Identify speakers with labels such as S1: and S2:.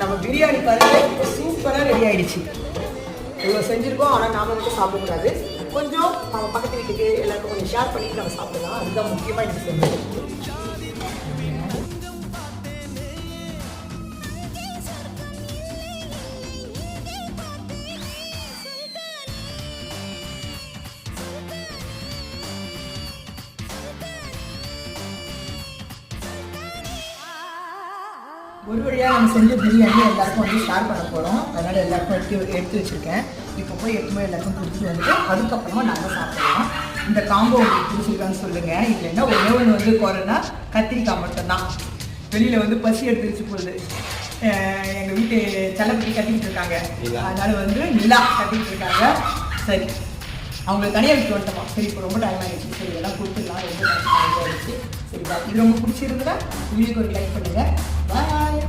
S1: நம்ம பிரியாணி பாருங்க சூப்பராக ரெடி ஆயிடுச்சு. இவ்வளோ செஞ்சுருக்கோம் ஆனால் நாம மட்டும் சாப்பிடக்கூடாது. கொஞ்சம் நம்ம பக்கத்து வீட்டுக்கு எல்லாருக்கும் கொஞ்சம் ஷேர் பண்ணிட்டு நம்ம சாப்பிடலாம். அதுதான் முக்கியமாக எனக்கு ஒரு வழியாக நம்ம செஞ்ச பிரியாணி எல்லாருக்கும் வந்து ஷேர் பண்ண போகிறோம் அதனால் எல்லாருக்கும் எடுத்து எடுத்து வச்சுருக்கேன். இப்போ போய் எடுத்து எல்லாருக்கும் கொடுத்துட்டு வந்துட்டு அதுக்கப்புறமா நாங்கள் சாப்பிடலாம். இந்த காம்போ உங்களுக்கு பிடிச்சிருக்கான்னு சொல்லுங்கள் இல்லைன்னா ஒரே ஒன்று வந்து குறைனா கத்திரிக்காய் மட்டும்தான். வெளியில் வந்து பசி எடுத்துருச்சு போகுது. எங்கள் வீட்டு தலைப்பட்டி கட்டிக்கிட்டு இருக்காங்க. அதனால வந்து நிலா கட்டிக்கிட்டு இருக்காங்க. சரி. அவங்களை தனியாக விட்டு வந்துட்டோமா? சரி இப்போ ரொம்ப டைம் ஆகிடுச்சு சரி எல்லாம் கொடுத்துடலாம். ரொம்ப டைம் ஆகிடுச்சு சரி bye. இது ரொம்ப பிடிச்சிருந்தா வீடியோக்கு ஒரு லைக் பண்ணுங்கள்